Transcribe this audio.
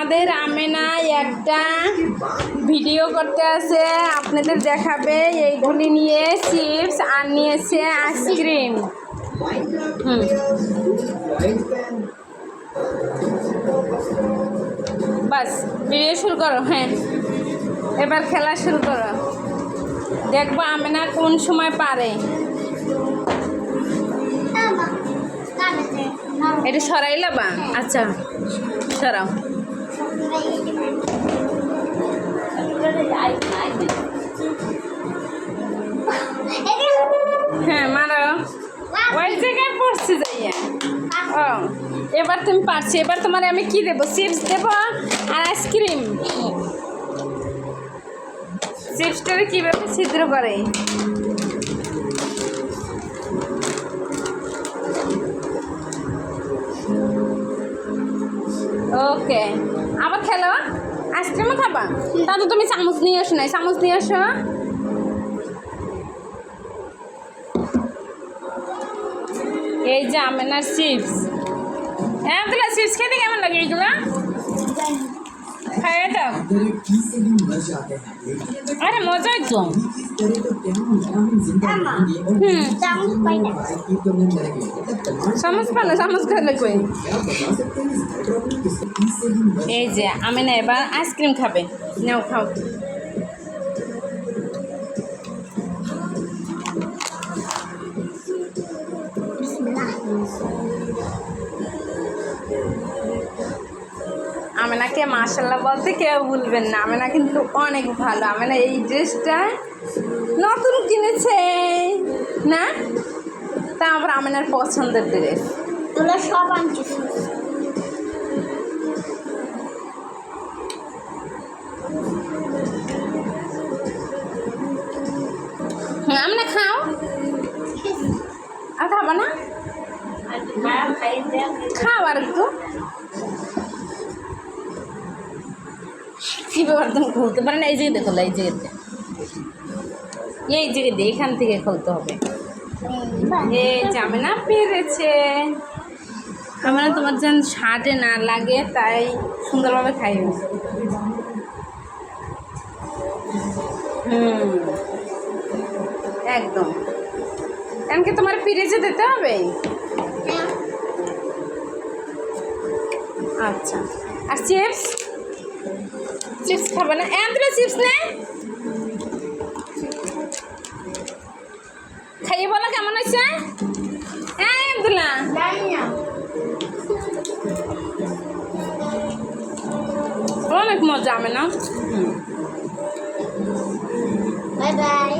আমাদের আমেনা একটা ভিডিও করতে আছে, আপনাদের দেখাবে। এইগুলি নিয়ে চিপস আর নিয়েছে আইসক্রিম। হুম। বাস, ভিডিও শুরু করো হ্যাঁ। এবার খেলা শুরু করো। দেখব আমেনা কোন সময় পারে। এটা সরাইলা বা? আচ্ছা সরাও। হ্যাঁ মারো। ওই জায়গায় পড়ছে যাইয়া। ও, এবার তুমি পারছি। এবার তোমার আমি কি দেবো? চিপস দেবো আর আইসক্রিম চিপসটারে কীভাবে ছিদ্র করে? ওকে। আবার খেলো? আইসক্রিমও খাবা? তাহলে তুমি চামচ নিয়ে আসো না চামচ নিয়ে আসো এই যে আমেনার চিপস। হ্যাঁ তাহলে চিপস খেতে কেমন লাগে এইগুলো হ্যাঁ এটা আরে মজাই তো সমস্যা না সমস্যা কই এই যে আমি না এবার আইসক্রিম খাবে নাও খাও আমেনাকে মার্শাল্লাহ বলতে কেউ ভুলবেন না। আমেনা কিন্তু অনেক ভালো। আমেনা এই ড্রেসটা নতুন কিনেছে। না? তা আবার আমেনার পছন্দের ড্রেস। তোরা সব আনছিস। আমেনা খাও। আর খাবা না? খাও আর একটু। ব্যাপার তুমি খুলতে পারে না এই জায়গাতে খোলা এই জায়গাতে। এই জায়গাতে এখান থেকে খুলতে হবে। এই জামে না পেরেছে আমার তোমার যেন শার্টে না লাগে তাই সুন্দরভাবে খাইবে হুম একদম। কারণ কি তোমার ফিরেজে দিতে হবে? আচ্ছা। আর চিপস? চিপস খাবে না। এন্দ্র চিপস নে। খাইয়ে বলো কেমন হয়েছে? হ্যাঁ আব্দুল্লাহ অনেক মজা আমি না বাই বাই